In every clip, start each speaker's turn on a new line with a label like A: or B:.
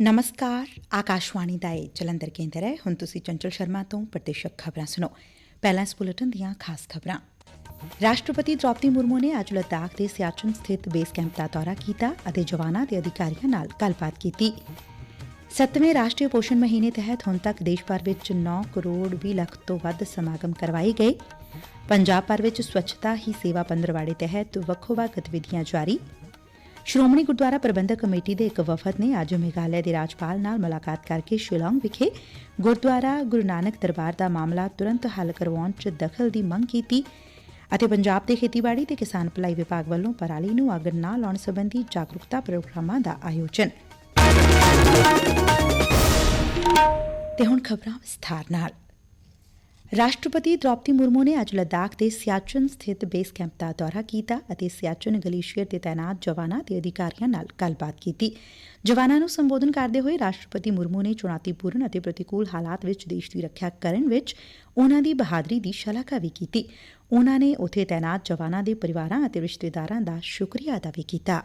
A: ਨਮਸਕਾਰ ਆਕਾਸ਼ਵਾਣੀ ਦਾ ਇਹ ਜਲੰਧਰ ਕੇਂਦਰ ਹੈ ਹੁਣ ਤੁਸੀਂ ਚੰਚਲ ਸ਼ਰਮਾ ਤੋਂ ਪ੍ਰਤੀਸ਼ਕ ਖਬਰਾਂ ਸੁਣੋ ਪਹਿਲਾਂ ਇਸ ਬੁਲੇਟਿਨ ਦੀਆਂ ਖਾਸ ਖਬਰਾਂ ਰਾਸ਼ਟਰਪਤੀ ਦ੍ਰੌਪਦੀ ਮੁਰਮੂ ਨੇ ਅੱਜ ਲਦਾਖ ਦੇ ਸਿਆਚਨ ਸਥਿਤ ਬੇਸ ਕੈਂਪ ਦਾ ਦੌਰਾ ਕੀਤਾ ਅਤੇ ਜਵਾਨਾਂ ਤੇ ਅਧਿਕਾਰੀਆਂ ਨਾਲ ਗੱਲਬਾਤ ਕੀਤੀ ਸੱਤਵੇਂ ਰਾਸ਼ਟਰੀ ਪੋਸ਼ਣ ਮਹੀਨੇ ਤਹਿਤ ਹੁਣ ਤੱਕ ਦੇਸ਼ ਭਰ ਵਿੱਚ 9 ਕਰੋੜ 20 ਲੱਖ ਤੋਂ ਵੱਧ ਸਮਾਗਮ ਕਰਵਾਏ ਗਏ ਪੰਜਾਬ ਭਰ ਵਿੱਚ ਸਵੱਛਤਾ ਹੀ ਸੇਵਾ ਪੰਦਰਵਾੜੇ ਤਹਿਤ ਵੱਖੋ-ਵੱਖ ਗਤੀਵਿਧੀਆਂ ਜਾਰੀ ਸ਼੍ਰੋਮਣੀ ਗੁਰਦੁਆਰਾ ਪ੍ਰਬੰਧਕ ਕਮੇਟੀ ਦੇ ਇੱਕ ਵਫਦ ਨੇ ਅੱਜ ਮੇਘਾਲਿਆ ਦੇ ਰਾਜਪਾਲ ਨਾਲ ਮੁਲਾਕਾਤ ਕਰਕੇ ਸ਼ਿਲੌਂਗ ਵਿਖੇ ਗੁਰਦੁਆਰਾ ਗੁਰੂ ਨਾਨਕ ਦਰਬਾਰ ਦਾ ਮਾਮਲਾ ਤੁਰੰਤ ਹੱਲ ਕਰਵਾਉਣ 'ਚ ਦਖਲ ਦੀ ਮੰਗ ਕੀਤੀ ਅਤੇ ਪੰਜਾਬ ਦੇ ਖੇਤੀਬਾੜੀ ਤੇ ਕਿਸਾਨ ਭਲਾਈ ਵਿਭਾਗ ਵੱਲੋਂ ਪਰਾਲੀ ਨੂੰ ਅੱਗ ਨਾ ਲਾਉਣ ਸੰਬੰਧੀ ਜਾਗਰੂਕਤਾ ਪ੍ਰੋਗਰਾਮਾਂ ਦਾ ਆਯੋਜਨ। ਤੇ ਹੁਣ ਖਬਰਾਂ ਵਿਸਥਾਰ ਨਾਲ। ਰਾਸ਼ਟਰਪਤੀ ਦ੍ਰੌਪਦੀ ਮੁਰਮੂ ਨੇ ਅੱਜ ਲੱਦਾਖ ਦੇ ਸਿਆਚਨ ਸਥਿਤ ਬੇਸ ਕੈਂਪ ਦਾ ਦੌਰਾ ਕੀਤਾ ਅਤੇ ਸਿਆਚਨ ਗਲੇਸ਼ੀਅਰ ਤੇ ਤਾਇਨਾਤ ਜਵਾਨਾਂ ਤੇ ਅਧਿਕਾਰੀਆਂ ਨਾਲ ਗੱਲਬਾਤ ਕੀਤੀ ਜਵਾਨਾਂ ਨੂੰ ਸੰਬੋਧਨ ਕਰਦੇ ਹੋਏ ਰਾਸ਼ਟਰਪਤੀ ਮੁਰਮੂ ਨੇ ਚੁਣੌਤੀਪੂਰਨ ਅਤੇ ਪ੍ਰਤੀਕੂਲ ਹਾਲਾਤ ਵਿੱਚ ਦੇਸ਼ ਦੀ ਰੱਖਿਆ ਕਰਨ ਵਿੱਚ ਉਨ੍ਹਾਂ ਦੀ ਬਹਾਦਰੀ ਦੀ ਸ਼ਲਾਘਾ ਵੀ ਕੀਤੀ ਉਨ੍ਹਾਂ ਨੇ ਉੱਥੇ ਤਾਇਨਾਤ ਜਵਾਨਾਂ ਦੇ ਪਰਿਵਾਰਾਂ ਅਤੇ ਰਿਸ਼ਤੇਦਾਰਾਂ ਦਾ ਸ਼ੁਕਰੀਆ ਅਦਾ ਵੀ ਕੀਤਾ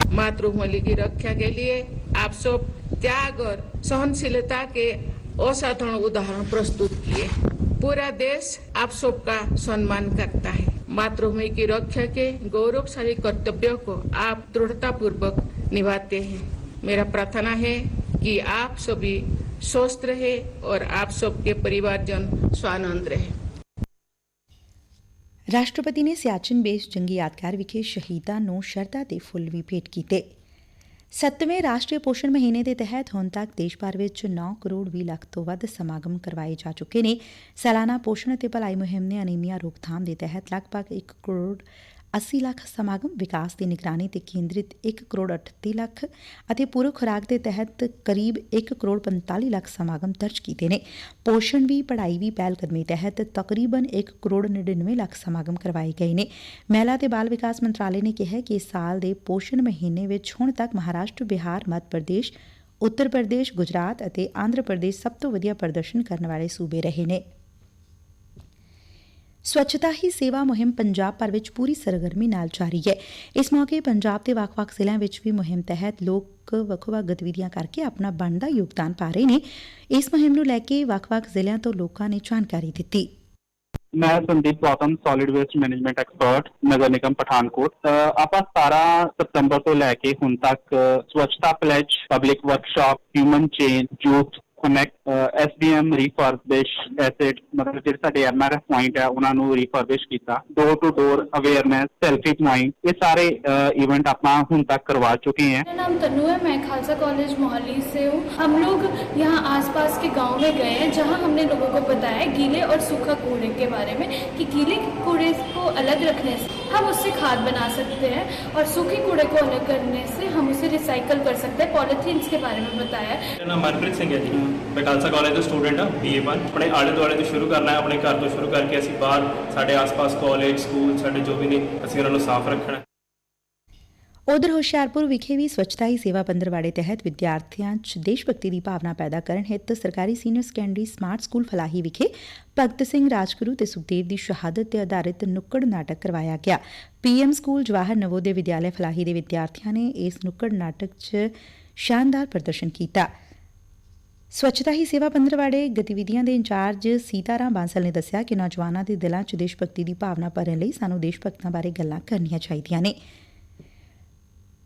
B: मातृभूमि की रक्षा के लिए आप सब त्याग और सहनशीलता के असाधारण उदाहरण प्रस्तुत किए पूरा देश आप सबका सम्मान करता है। मातृभूमि की रक्षा के गौरवशाली कर्तव्य को आप दृढ़ता पूर्वक निभाते हैं। मेरा प्रार्थना है कि आप सभी स्वस्थ रहे और आप सबके परिवारजन स्वानंद रहे।
A: રાષ્ટ્રપતિને સિયાચિન બેઝ જંગી યાદગાર વિખે શહીદાનો શ્રદ્ધાથી ફૂલ ભેટ કીતે ਸੱਤਵੇਂ ਰਾਸ਼ਟਰੀ ਪੋਸ਼ਣ ਮਹੀਨੇ ਦੇ ਤਹਿਤ ਹੁਣ ਤੱਕ ਦੇਸ਼ ਭਰ ਵਿੱਚ 9 ਕਰੋੜ 20 ਲੱਖ ਤੋਂ ਵੱਧ ਸਮਾਗਮ ਕਰਵਾਏ ਜਾ ਚੁੱਕੇ ਨੇ। ਸਾਲਾਨਾ ਪੋਸ਼ਣ ਅਤੇ ਭਲਾਈ ਮੁਹਿੰਮ ਨੇ ਅਨੀਮੀਆ ਰੋਕਥਾਮ ਦੇ ਤਹਿਤ ਲਗਭਗ 1 ਕਰੋੜ 80 ਲੱਖ ਸਮਾਗਮ ਵਿਕਾਸ ਦੀ ਨਿਗਰਾਨੀ ਤੇ ਕੇਂਦਰਿਤ 1 ਕਰੋੜ 38 ਲੱਖ ਅਤੇ ਪੂਰਵ ਖੁਰਾਕ ਦੇ ਤਹਿਤ ਕਰੀਬ 1 ਕਰੋੜ 45 ਲੱਖ ਸਮਾਗਮ ਦਰਜ ਕੀਤੇ ਨੇ। ਪੋਸ਼ਣ ਵੀ, ਪੜ੍ਹਾਈ ਵੀ ਪਹਿਲ ਕਦਮੀ ਤਹਿਤ ਤਕਰੀਬਨ 1 ਕਰੋੜ 99 ਲੱਖ ਸਮਾਗਮ ਕਰਵਾਏ ਗਏ ਨੇ। ਮਹਿਲਾ ਤੇ ਬਾਲ ਵਿਕਾਸ ਮੰਤਰਾਲੇ ਨੇ ਕਿਹਾ ਕਿ ਇਸ ਸਾਲ ਦੇ ਪੋਸ਼ਣ ਮਹੀਨੇ ਵਿੱਚ ਹੁਣ ਤੱਕ ਮਹਾਰਾਸ਼ਟਰ, ਬਿਹਾਰ, ਮੱਧ ਪ੍ਰਦੇਸ਼, ਉੱਤਰ ਪ੍ਰਦੇਸ਼, ਗੁਜਰਾਤ ਅਤੇ ਆਂਧਰਾ ਪ੍ਰਦੇਸ਼ ਸਭ ਤੋਂ ਵਧੀਆ ਪ੍ਰਦਰਸ਼ਨ ਕਰਨ ਵਾਲੇ ਸੂਬੇ ਰਹੇ ਨੇ। ਸਵੱਛਤਾ ਹੀ ਸੇਵਾ ਮੁਹਿੰਮ ਪੰਜਾਬ ਭਰ ਵਿੱਚ ਪੂਰੀ ਸਰਗਰਮੀ ਨਾਲ ਜਾਰੀ ਹੈ। ਇਸ ਮੌਕੇ ਪੰਜਾਬ ਦੇ ਵੱਖ-ਵੱਖ ਜ਼ਿਲ੍ਹਿਆਂ ਵਿੱਚ ਵੀ ਮੁਹਿੰਮ ਤਹਿਤ ਲੋਕ ਵੱਖ-ਵੱਖ ਗਤੀਵਿਧੀਆਂ ਕਰਕੇ ਆਪਣਾ ਬਣਦਾ ਯੋਗਦਾਨ ਪਾ ਰਹੇ ਨੇ। ਇਸ ਮੁਹਿੰਮ ਨੂੰ ਲੈ ਕੇ ਵੱਖ-ਵੱਖ ਜ਼ਿਲ੍ਹਿਆਂ ਤੋਂ ਲੋਕਾਂ ਨੇ ਜਾਣਕਾਰੀ ਦਿੱਤੀ।
C: ਮੈਂ Sandeep Gautam solid waste management expert ਨਗਰ ਨਿਗਮ ਪਠਾਨਕੋਟ। ਆਪਾਂ 17 ਸਤੰਬਰ ਤੋਂ ਲੈ ਕੇ ਹੁਣ ਤੱਕ ਅ, ਸਵੱਛਤਾ pledge public workshop human chain youth connect SDM ਰੀਫਰਬਿਸ਼ ਐਸੇਟ ਮਤਲਬ ਜਿਹੜੇ ਸਾਡੇ ਐਮਆਰਐਫ ਪੁਆਇੰਟ ਹੈ ਉਹਨਾਂ ਨੂੰ ਰੀਫਰਬਿਸ਼ ਕੀਤਾ door to door awareness selfie point ਇਹ ਸਾਰੇ ਇਵੈਂਟ ਆਪਾਂ ਹੁਣ ਤੱਕ करवा चुके हैं
D: मेरा नाम तनु है मैं खालसा कॉलेज मोहाली से हूँ हम लोग यहाँ आसपास के गांव में गए हैं जहाँ हमने लोगों को बताया गीले और सूखा कूड़े के बारे में कि गीले कूड़े को अलग रखने से हम उससे खाद बना सकते हैं और सूखे कूड़े को अलग करने से हम उसे रिसाइकल कर सकते हैं पॉलीथीन्स के बारे में बताया
E: ਮੇਰਾ ਨਾਮ ਮਨਪ੍ਰੀਤ ਸਿੰਘ ਹੈ ਜੀ ਮੈਂ ਖਾਲਸਾ ਕਾਲਜ ਦਾ ਸਟੂਡੈਂਟ ਹਾਂ ਬੀਏ1 ਆਪਣੇ ਆਲੇ ਦੁਆਲੇ ਤੋਂ ਸ਼ੁਰੂ ਕਰਨਾ ਹੈ, ਆਪਣੇ ਘਰ ਤੋਂ ਸ਼ੁਰੂ ਕਰਕੇ ਅਸੀਂ ਬਾਹਰ, ਸਾਡੇ ਆਸ-ਪਾਸ ਕਾਲਜ ਸਕੂਲ ਸਾਡੇ ਜੋ ਵੀ ਨੇ, ਅਸੀਂ ਉਹਨਾਂ ਨੂੰ ਸਾਫ਼ ਰੱਖਣਾ
A: ਉਧਰ ਹੁਸ਼ਿਆਰਪੁਰ ਵਿਖੇ ਵੀ ਸਵੱਛਤਾ ਹੀ ਸੇਵਾ ਪੰਦਰਵਾੜੇ ਤਹਿਤ ਵਿਦਿਆਰਥੀਆਂ 'ਚ ਦੇਸ਼ ਭਗਤੀ ਦੀ ਭਾਵਨਾ ਪੈਦਾ ਕਰਨ ਹਿੱਤ ਸਰਕਾਰੀ senior secondary smart school Falahi ਵਿਖੇ ਭਗਤ ਸਿੰਘ ਰਾਜਗੁਰੂ ਤੇ ਸੁਖਦੇਵ ਦੀ ਸ਼ਹਾਦਤ ਤੇ ਆਧਾਰਿਤ ਨੁੱਕੜ ਨਾਟਕ ਕਰਵਾਇਆ ਗਿਆ। ਪੀਐਮ ਸਕੂਲ ਜਵਾਹਰ ਨਵੋਦਿਆ ਵਿਦਿਆਲਿਆ ਫਲਾਹੀ ਦੇ ਵਿਦਿਆਰਥੀਆਂ ਨੇ ਇਸ ਨੁੱਕੜ ਨਾਟਕ 'ਚ ਸ਼ਾਨਦਾਰ ਪ੍ਰਦਰਸ਼ਨ ਕੀਤਾ। ਸਵੱਛਤਾ ਹੀ ਸੇਵਾ ਪੰਦਰਵਾੜੇ ਗਤੀਵਿਧੀਆਂ ਦੇ ਇੰਚਾਰਜ ਸੀਤਾਰਾਮ ਬਾਂਸਲ ਨੇ ਦੱਸਿਆ ਕਿ ਨੌਜਵਾਨਾਂ ਦੇ ਦਿਲਾਂ 'ਚ ਦੇਸ਼ ਭਗਤੀ ਦੀ ਭਾਵਨਾ ਭਰਨ ਲਈ ਸਾਨੂੰ ਦੇਸ਼ ਭਗਤਾਂ ਬਾਰੇ ਗੱਲਾਂ ਕਰਨੀਆਂ ਚਾਹੀਦੀਆਂ ਨੇ।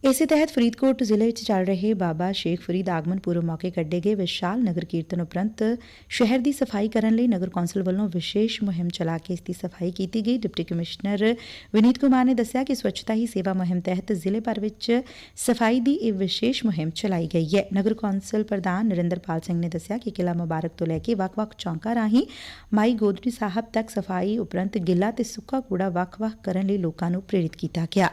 A: ਇਸੇ ਤਹਿਤ ਫਰੀਦਕੋਟ ਜ਼ਿਲ੍ਹੇ ਵਿੱਚ ਚੱਲ ਰਹੇ ਬਾਬਾ ਸ਼ੇਖ ਫਰੀਦ ਆਗਮਨ ਪੁਰਬ ਮੌਕੇ ਕੱਢੇ ਗਏ ਵਿਸ਼ਾਲ ਨਗਰ ਕੀਰਤਨ ਉਪਰੰਤ ਸ਼ਹਿਰ ਦੀ ਸਫ਼ਾਈ ਕਰਨ ਲਈ ਨਗਰ ਕੌਂਸਲ ਵੱਲੋਂ ਵਿਸ਼ੇਸ਼ ਮੁਹਿੰਮ ਚਲਾ ਕੇ ਇਸ ਦੀ ਸਫ਼ਾਈ ਕੀਤੀ ਗਈ। ਡਿਪਟੀ ਕਮਿਸ਼ਨਰ ਵਿਨੀਤ ਕੁਮਾਰ ਨੇ ਦੱਸਿਆ ਕਿ ਸਵੱਛਤਾ ਹੀ ਸੇਵਾ ਮੁਹਿੰਮ ਤਹਿਤ ਜ਼ਿਲ੍ਹੇ ਭਰ ਵਿੱਚ ਸਫ਼ਾਈ ਦੀ ਇਹ ਵਿਸ਼ੇਸ਼ ਮੁਹਿੰਮ ਚਲਾਈ ਗਈ ਹੈ। ਨਗਰ ਕੌਂਸਲ ਪ੍ਰਧਾਨ ਨਰਿੰਦਰਪਾਲ ਸਿੰਘ ਨੇ ਦੱਸਿਆ ਕਿ ਕਿਲਾ ਮੁਬਾਰਕ ਤੋਂ ਲੈ ਕੇ ਵੱਖ-ਵੱਖ ਚੌਂਕਾਂ ਰਾਹੀਂ ਮਾਈ ਗੋਦਰੀ ਸਾਹਿਬ ਤੱਕ ਸਫ਼ਾਈ ਉਪਰੰਤ ਗਿੱਲਾ ਤੇ ਸੁੱਕਾ ਕੂੜਾ ਵੱਖ-ਵੱਖ ਕਰਨ ਲਈ ਲੋਕਾਂ ਨੂੰ ਪ੍ਰੇਰਿਤ ਕੀਤਾ ਗਿਆ।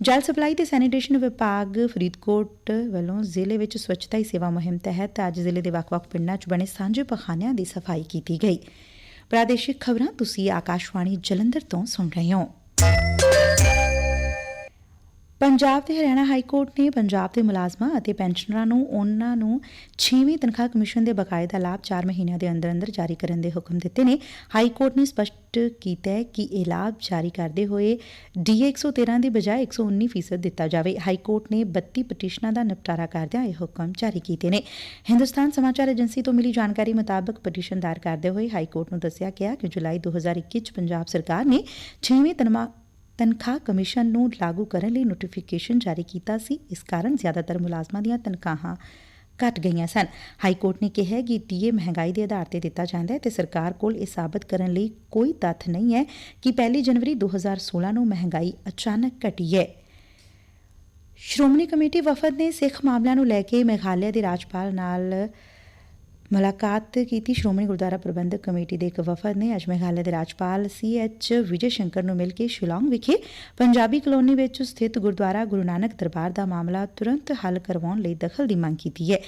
A: ਜਲ ਸਪਲਾਈ ਤੇ ਸੈਨੀਟੇਸ਼ਨ ਵਿਭਾਗ ਫਰੀਦਕੋਟ ਵੱਲੋਂ ਜ਼ਿਲ੍ਹੇ ਵਿੱਚ ਸਵੱਛਤਾ ਹੀ ਸੇਵਾ ਮੁਹਿੰਮ ਤਹਿਤ ਅੱਜ ਜ਼ਿਲ੍ਹੇ ਦੇ ਵੱਖ-ਵੱਖ ਪਿੰਡਾਂ 'ਚ ਬਣੇ ਸਾਂਝੇ ਪਖਾਨਿਆਂ ਦੀ ਸਫ਼ਾਈ ਕੀਤੀ ਗਈ ਪ੍ਰਾਦੇਸ਼ਿਕ ਖਬਰਾਂ ਤੁਸੀਂ ਆਕਾਸ਼ਵਾਣੀ ਜਲੰਧਰ ਤੋਂ ਸੁਣ ਰਹੇ ਹੋ। ਪੰਜਾਬ ਤੇ ਹਰਿਆਣਾ ਹਾਈ ਕੋਰਟ ਨੇ ਪੰਜਾਬ ਦੇ ਮੁਲਾਜ਼ਮਾਂ ਅਤੇ ਪੈਨਸ਼ਨਰਾਂ ਨੂੰ, ਉਹਨਾਂ ਨੂੰ 6ਵੀਂ ਤਨਖਾਹ ਕਮਿਸ਼ਨ ਦੇ ਬਕਾਏ ਦਾ ਲਾਭ 4 ਮਹੀਨਿਆਂ ਦੇ ਅੰਦਰ ਅੰਦਰ ਜਾਰੀ ਕਰਨ ਦੇ ਹੁਕਮ ਦਿੱਤੇ ਨੇ। ਹਾਈ ਕੋਰਟ ਨੇ ਸਪਸ਼ਟ ਕੀਤਾ ਹੈ ਕਿ ਇਹ ਲਾਭ ਜਾਰੀ ਕਰਦੇ ਹੋਏ ਡੀਏ 113 ਦੀ ਬਜਾਏ 119% ਦਿੱਤਾ ਜਾਵੇ। ਹਾਈ ਕੋਰਟ ਨੇ 32 ਪਟੀਸ਼ਨਾਂ ਦਾ ਨਿਪਟਾਰਾ ਕਰਦਿਆਂ ਇਹ ਹੁਕਮ ਜਾਰੀ ਕੀਤੇ ਨੇ। ਹਿੰਦੁਸਤਾਨ ਸਮਾਚਾਰ ਏਜੰਸੀ ਤੋਂ ਮਿਲੀ ਜਾਣਕਾਰੀ ਮੁਤਾਬਕ ਪਟੀਸ਼ਨ ਦਾਇਰ ਕਰਦੇ ਹੋਏ ਹਾਈ ਕੋਰਟ ਨੂੰ ਦੱਸਿਆ ਗਿਆ ਕਿ ਜੁਲਾਈ 2021 ਚ ਪੰਜਾਬ ਸਰਕਾਰ ਨੇ 6ਵੀਂ ਤਨਖਾਹ ਤਨਖਾਹ ਕਮਿਸ਼ਨ ਨੂੰ ਲਾਗੂ ਕਰਨ ਲਈ ਨੋਟੀਫਿਕੇਸ਼ਨ ਜਾਰੀ ਕੀਤਾ ਸੀ। ਇਸ ਕਾਰਨ ਜ਼ਿਆਦਾਤਰ ਮੁਲਾਜ਼ਮਾਂ ਦੀਆਂ ਤਨਖਾਹਾਂ ਘਟ ਗਈਆਂ ਸਨ। ਹਾਈ ਕੋਰਟ ਨੇ ਕਿਹਾ ਹੈ ਕਿ ਡੀਏ ਮਹਿੰਗਾਈ ਦੇ ਆਧਾਰ ਤੇ ਦਿੱਤਾ ਜਾਂਦਾ ਹੈ ਤੇ ਸਰਕਾਰ ਕੋਲ ਇਹ ਸਾਬਤ ਕਰਨ ਲਈ ਕੋਈ ਤੱਥ ਨਹੀਂ ਹੈ ਕਿ 1 ਜਨਵਰੀ 2016 ਨੂੰ ਮਹਿੰਗਾਈ ਅਚਾਨਕ ਘਟੀ ਹੈ। ਸ਼੍ਰੋਮਣੀ ਕਮੇਟੀ ਵਫਦ ਨੇ ਸਿੱਖ ਮਾਮਲਿਆਂ ਨੂੰ ਲੈ ਕੇ ਮੇਘਾਲਿਆ ਦੇ ਰਾਜਪਾਲ ਨਾਲ ਮੁਲਾਕਾਤ ਕੀਤੀ ਸ਼੍ਰੋਮਣੀ ਗੁਰਦੁਆਰਾ ਪ੍ਰਬੰਧਕ ਕਮੇਟੀ ਦੇ ਇੱਕ ਵਫਦ ਨੇ। ਅੱਜ ਮੇਘਾਲਿਆ ਦੇ ਰਾਜਪਾਲ ਸੀ ਐਚ ਵਿਜੇ ਸ਼ੰਕਰ ਨੂੰ ਮਿਲ ਕੇ ਸ਼ਿਲੌਂਗ ਵਿਖੇ ਪੰਜਾਬੀ ਕਲੋਨੀ ਵਿੱਚ ਸਥਿਤ ਗੁਰਦੁਆਰਾ ਗੁਰੂ ਨਾਨਕ ਦਰਬਾਰ ਦਾ ਮਾਮਲਾ ਤੁਰੰਤ ਹੱਲ ਕਰਵਾਉਣ ਲਈ ਦਖਲ ਦੀ ਮੰਗ ਕੀਤੀ ਹੈ।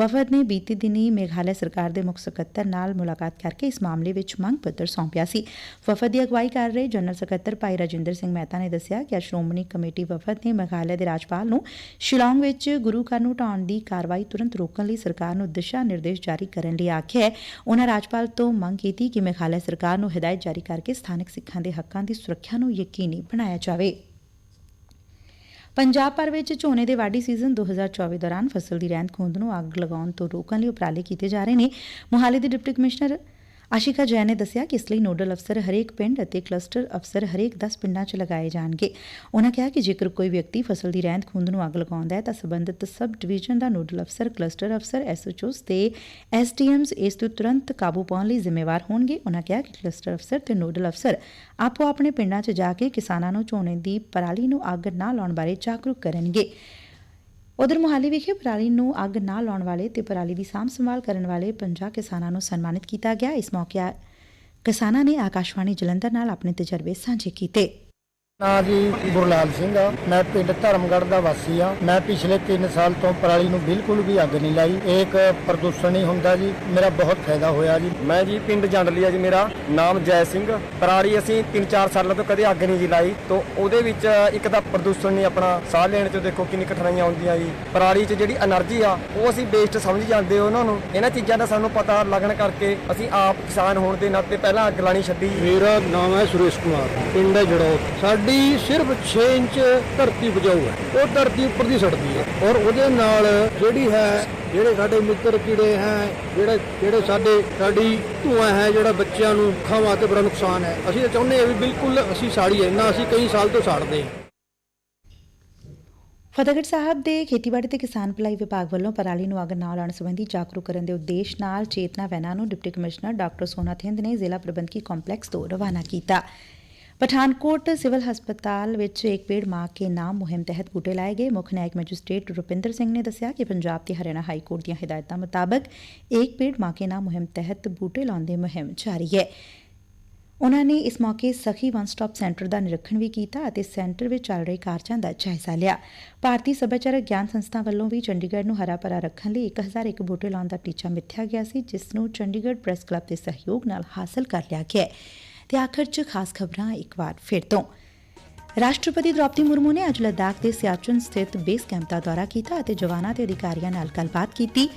A: ਵਫਦ ਨੇ ਬੀਤੀ ਦਿਨੀ ਮੇਘਾਲਿਆ ਸਰਕਾਰ ਦੇ ਮੁੱਖ ਸਕੱਤਰ ਨਾਲ ਮੁਲਾਕਾਤ ਕਰਕੇ ਇਸ ਮਾਮਲੇ ਵਿੱਚ ਮੰਗ ਪੱਤਰ ਸੌਂਪਿਆ ਸੀ। ਵਫਦ ਦੀ ਅਗਵਾਈ ਕਰ ਰਹੇ ਜਨਰਲ ਸਕੱਤਰ ਭਾਈ ਰਾਜਿੰਦਰ ਸਿੰਘ ਮਹਿਤਾ ਨੇ ਦੱਸਿਆ ਕਿ ਅੱਜ ਸ਼੍ਰੋਮਣੀ ਕਮੇਟੀ ਵਫਦ ਨੇ ਮੇਘਾਲਿਆ ਦੇ ਰਾਜਪਾਲ ਨੂੰ ਸ਼ਿਲੌਂਗ ਵਿੱਚ ਗੁਰੂ ਘਰ ਨੂੰ ਢਾਉਣ ਦੀ ਕਾਰਵਾਈ ਤੁਰੰਤ ਰੋਕਣ ਲਈ ਸਰਕਾਰ ਨੂੰ ਦਿਸ਼ਾ ਨਿਰਦੇਸ਼ ਜਾਰੀ ਕਰਨ ਲਈ ਆਖਿਆ ਹੈ। ਰਾਜਪਾਲ ਤੋਂ ਮੰਗ ਕੀਤੀ ਕਿ ਮੇਘਾਲਿਆ ਸਰਕਾਰ ਨੂੰ ਹਦਾਇਤ ਜਾਰੀ ਕਰਕੇ ਸਬਾਨਕ ਸਿੱਖਾਂ ਦੇ ਹੱਕਾਂ ਦੀ ਸੁਰੱਖਿਆ ਨੂੰ ਯਕੀਨੀ ਬਣਾਇਆ ਜਾਵੇ। ਪੰਜਾਬ ਭਰ ਵਿੱਚ ਝੋਨੇ ਦੇ ਵਾਢੀ ਸੀਜ਼ਨ 2024 ਦੌਰਾਨ ਫਸਲ ਦੀ ਰਹਿੰਦ ਖੂੰਹਦ ਨੂੰ ਅੱਗ ਲਗਾਉਣ ਤੋਂ ਰੋਕਣ ਲਈ ਉਪਰਾਲੇ ਕੀਤੇ ਜਾ ਰਹੇ ਨੇ। ਮੁਹਾਲੀ ਦੇ ਡਿਪਟੀ ਕਮਿਸ਼ਨਰ ਆਸ਼ਿਕਾ ਜੈਨ ਨੇ ਦੱਸਿਆ ਕਿ ਇਸ ਲਈ ਨੋਡਲ ਅਫਸਰ ਹਰੇਕ ਪਿੰਡ ਅਤੇ ਕਲਸਟਰ ਅਫਸਰ ਹਰੇਕ 10 ਪਿੰਡਾਂ 'ਚ ਲਗਾਏ ਜਾਣਗੇ। ਉਹਨਾਂ ਕਿਹਾ ਕਿ ਜੇਕਰ ਕੋਈ ਵਿਅਕਤੀ ਫਸਲ ਦੀ ਰਹਿੰਦ ਖੂੰਹਦ ਨੂੰ ਅੱਗ ਲਗਾਉਂਦਾ ਹੈ ਤਾਂ ਸਬੰਧਤ ਸਬ ਡਿਵੀਜ਼ਨ ਦਾ ਨੋਡਲ ਅਫਸਰ, ਕਲਸਟਰ ਅਫਸਰ ਐਸਐਚਓਸ ਤੇ ਐਸਟੀਐਮਸ ਇਸ ਤੋਂ ਤੁਰੰਤ ਕਾਬੂ ਪਾਉਣ ਲਈ ਜ਼ਿੰਮੇਵਾਰ ਹੋਣਗੇ। ਉਹਨਾਂ ਕਿਹਾ ਕਿ ਕਲਸਟਰ ਅਫਸਰ ਤੇ ਨੋਡਲ ਅਫਸਰ ਆਪੋ ਆਪਣੇ ਪਿੰਡਾਂ 'ਚ ਜਾ ਕੇ ਕਿਸਾਨਾਂ ਨੂੰ ਝੋਨੇ ਦੀ ਪਰਾਲੀ ਨੂੰ ਅੱਗ ਨਾ ਲਾਉਣ ਬਾਰੇ ਜਾਗਰੂਕ ਕਰਨਗੇ। ਉਧਰ ਮੁਹਾਲੀ ਵਿਖੇ ਪਰਾਲੀ ਨੂੰ ਅੱਗ ਨਾ ਲਾਉਣ ਵਾਲੇ ਤੇ ਪਰਾਲੀ ਦੀ ਸਾਂਭ ਸੰਭਾਲ ਕਰਨ ਵਾਲੇ 50 ਕਿਸਾਨਾਂ ਨੂੰ ਸਨਮਾਨਿਤ ਕੀਤਾ ਗਿਆ। ਇਸ ਮੌਕੇ ਕਿਸਾਨਾਂ ਨੇ ਆਕਾਸ਼ਵਾਣੀ ਜਲੰਧਰ ਨਾਲ ਆਪਣੇ ਤਜਰਬੇ ਸਾਂਝੇ ਕੀਤੇ।
F: ਨਾ ਜੀ ਗੁਰਲਾਲ ਸਿੰਘ ਆ। ਮੈਂ ਪਿੰਡ ਧਰਮਗੜ੍ਹ ਦਾ ਵਾਸੀ ਆ। ਮੈਂ ਪਿਛਲੇ 3 ਸਾਲ ਤੋਂ ਪਰਾਲੀ ਨੂੰ ਬਿਲਕੁਲ ਵੀ ਅੱਗ ਨਹੀਂ ਲਾਈ। ਇਹ ਇੱਕ ਪ੍ਰਦੂਸ਼ਣ ਹੀ ਹੁੰਦਾ ਜੀ। ਮੇਰਾ ਬਹੁਤ ਫਾਇਦਾ ਹੋਇਆ ਜੀ।
G: ਮੈਂ ਜੀ ਪਿੰਡ ਜੰਡਲੀ ਆ ਜੀ ਮੇਰਾ ਨਾਮ ਜੈ ਸਿੰਘ। ਪਰਾਲੀ ਅਸੀਂ 3-4 ਸਾਲਾਂ ਤੋਂ ਕਦੇ ਅੱਗ ਨਹੀਂ ਜੀ ਲਾਈ। ਤੋਂ ਉਹਦੇ ਵਿੱਚ ਇੱਕ ਤਾਂ ਪ੍ਰਦੂਸ਼ਣ ਨਹੀਂ ਆਪਣਾ ਸਾਹ ਲੈਣ ਤੋਂ ਦੇਖੋ ਕਿੰਨੀ ਕਠਿਨਾਈਆਂ ਆਉਂਦੀਆਂ ਜੀ। ਪਰਾਲੀ 'ਚ ਜਿਹੜੀ એનર્ਜੀ ਆ ਉਹ ਅਸੀਂ ਵੇਸਟ ਸਮਝ ਜਾਂਦੇ ਉਹਨਾਂ ਨੂੰ। ਇਹਨਾਂ ਚੀਜ਼ਾਂ ਦਾ ਸਾਨੂੰ ਪਤਾ ਲੱਗਣ ਕਰਕੇ ਅਸੀਂ ਆਪ ਕਿਸਾਨ ਹੋਣ ਦੇ ਨਾਤੇ ਪਹਿਲਾਂ ਅੱਗ ਲਾਣੀ ਛੱਡੀ
F: ਮੇਰਾ ਨਾਮ ਹੈ ਸੁਰੇਸ਼ ਕੁਮਾਰ। ਪਿੰਡ ਜੜੋਤ ਸਾਡੇ ਸਾਡੀ ਸਿਰਫ 6 ਇੰਚ ਧਰਤੀ ਉਪਜਾਊ ਹੈ। ਉਹ ਧਰਤੀ ਉੱਪਰ ਦੀ ਸੜਦੀ ਹੈ। ਔਰ ਉਹਦੇ ਨਾਲ ਜਿਹੜੀ ਹੈ, ਜਿਹੜੇ ਸਾਡੇ ਮਿੱਤਰ ਕੀੜੇ ਹੈ, ਜਿਹੜੇ ਜਿਹੜੇ ਸਾਡੇ, ਸਾਡੀ ਧੂਆਂ ਹੈ, ਜਿਹੜਾ ਬੱਚਿਆਂ ਨੂੰ ਅੱਖਾਂ ਵਾਸਤੇ ਬੜਾ ਨੁਕਸਾਨ ਹੈ। ਅਸੀਂ ਚਾਹੁੰਦੇ ਹਾਂ ਵੀ ਬਿਲਕੁਲ ਅਸੀਂ ਸਾੜੀਏ ਨਾ ਅਸੀਂ ਕਈ ਸਾਲ ਤੋਂ ਸਾੜਦੇ ਹਾਂ।
A: ਫਤਿਹਗੜ੍ਹ ਸਾਹਿਬ ਦੇ ਖੇਤੀਬਾੜੀ ਤੇ ਕਿਸਾਨ ਭਲਾਈ ਵਿਭਾਗ ਵੱਲੋਂ ਪਰਾਲੀ ਨੂੰ ਅੱਗ ਨਾ ਲਾਉਣ ਸੰਬੰਧੀ ਜਾਗਰੂਕ ਕਰਨ ਦੇ ਉਦੇਸ਼ ਨਾਲ ਚੇਤਨਾ ਵੈਨਾਂ ਨੂੰ ਡਿਪਟੀ ਕਮਿਸ਼ਨਰ ਡਾਕਟਰ ਸੋਨਾ ਥਿੰਦ ਨੇ ਜ਼ਿਲ੍ਹਾ ਪ੍ਰਬੰਧਕੀ ਕੰਪਲੈਕਸ ਤੋਂ ਰਵਾਨਾ ਕੀਤਾ। ਪਠਾਨਕੋਟ ਸਿਵਲ ਹਸਪਤਾਲ ਵਿੱਚ ਇੱਕ ਪੇੜ ਮਾਂ ਕੇ ਨਾਮ ਮੁਹਿੰਮ ਤਹਿਤ ਬੂਟੇ ਲਾਏ ਗਏ। ਮੁੱਖ ਨਾਇਕ ਮੈਜਿਸਟ੍ਰੇਟ ਰੁਪਿੰਦਰ ਸਿੰਘ ਨੇ ਦੱਸਿਆ ਕਿ ਪੰਜਾਬ ਤੇ ਹਰਿਆਣਾ ਹਾਈ ਕੋਰਟ ਦੀਆਂ ਹਦਾਇਤਾਂ ਮੁਤਾਬਕ ਇੱਕ ਪੇੜ ਮਾਂ ਕੇ ਨਾਮ ਮੁਹਿੰਮ ਤਹਿਤ ਬੂਟੇ ਲਾਉਣ ਦੀ ਮੁਹਿੰਮ ਜਾਰੀ ਹੈ। ਉਨ੍ਹਾਂ ਨੇ ਇਸ ਮੌਕੇ ਸਖੀ ਵਨ ਸਟਾਪ ਸੈਂਟਰ ਦਾ ਨਿਰੀਖਣ ਵੀ ਕੀਤਾ ਅਤੇ ਸੈਂਟਰ ਵਿੱਚ ਚੱਲ ਰਹੇ ਕਾਰਜਾਂ ਦਾ ਜਾਇਜ਼ਾ ਲਿਆ। ਭਾਰਤੀ ਸੱਭਿਆਚਾਰਕ ਗਿਆਨ ਸੰਸਥਾ ਵੱਲੋਂ ਵੀ ਚੰਡੀਗੜ੍ਹ ਨੂੰ ਹਰਾ ਭਰਾ ਰੱਖਣ ਲਈ 1001 ਬੂਟੇ ਲਾਉਣ ਦਾ ਟੀਚਾ ਮਿੱਥਿਆ ਗਿਆ ਸੀ, ਜਿਸ ਨੂੰ ਚੰਡੀਗੜ੍ਹ ਪ੍ਰੈਸ ਕਲੱਬ ਦੇ ਸਹਿਯੋਗ ਨਾਲ ਹਾਸਲ ਕਰ ਲਿਆ ਗਿਆ ਹੈ। ਤੇ ਆਖਰ 'ਚ ਖਾਸ ਖਬਰਾਂ ਇੱਕ ਵਾਰ ਫਿਰ ਤੋਂ। ਰਾਸ਼ਟਰਪਤੀ ਦ੍ਰੌਪਦੀ ਮੁਰਮੂ ਨੇ ਅੱਜ ਲੱਦਾਖ ਦੇ ਸਿਆਚਨ ਸਥਿਤ ਬੇਸ ਕੈਂਪ ਦਾ ਦੌਰਾ ਕੀਤਾ ਅਤੇ ਜਵਾਨਾਂ ਤੇ ਅਧਿਕਾਰੀਆਂ ਨਾਲ ਗੱਲਬਾਤ ਕੀਤੀ।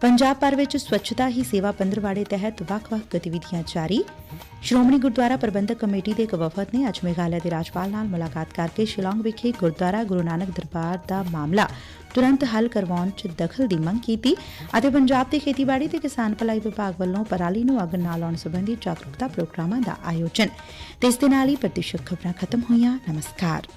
A: ਪੰਜਾਬ ਭਰ ਵਿੱਚ ਸਵੱਛਤਾ ਹੀ ਸੇਵਾ ਪੰਦਰਵਾੜੇ ਤਹਿਤ ਵੱਖ-ਵੱਖ ਗਤੀਵਿਧੀਆਂ ਜਾਰੀ। ਸ਼੍ਰੋਮਣੀ ਗੁਰਦੁਆਰਾ ਪ੍ਰਬੰਧਕ ਕਮੇਟੀ ਦੇ ਇੱਕ ਵਫਦ ਨੇ ਅੱਜ ਮੇਘਾਲਿਆ ਦੇ ਰਾਜਪਾਲ ਨਾਲ ਮੁਲਾਕਾਤ ਕਰਕੇ ਸ਼ਿਲੌਂਗ ਵਿਖੇ ਗੁਰਦੁਆਰਾ ਗੁਰੂ ਨਾਨਕ ਦਰਬਾਰ ਦਾ ਮਾਮਲਾ ਤੁਰੰਤ ਹੱਲ ਕਰਵਾਉਣ 'ਚ ਦਖਲ ਦੀ ਮੰਗ ਕੀਤੀ ਅਤੇ ਪੰਜਾਬ ਦੇ ਖੇਤੀਬਾੜੀ ਤੇ ਕਿਸਾਨ ਭਲਾਈ ਵਿਭਾਗ ਵੱਲੋਂ ਪਰਾਲੀ ਨੂੰ ਅੱਗ ਨਾ ਲਾਉਣ ਸੰਬੰਧੀ ਜਾਗਰੂਕਤਾ ਪ੍ਰੋਗਰਾਮਾਂ ਦਾ ਆਯੋਜਨ। ਤੇ ਇਸ ਦੇ ਨਾਲ ਹੀ ਪ੍ਰਤੀਸ਼ਤ ਖਬਰਾਂ ਖਤਮ ਹੋਈਆਂ। ਨਮਸਕਾਰ।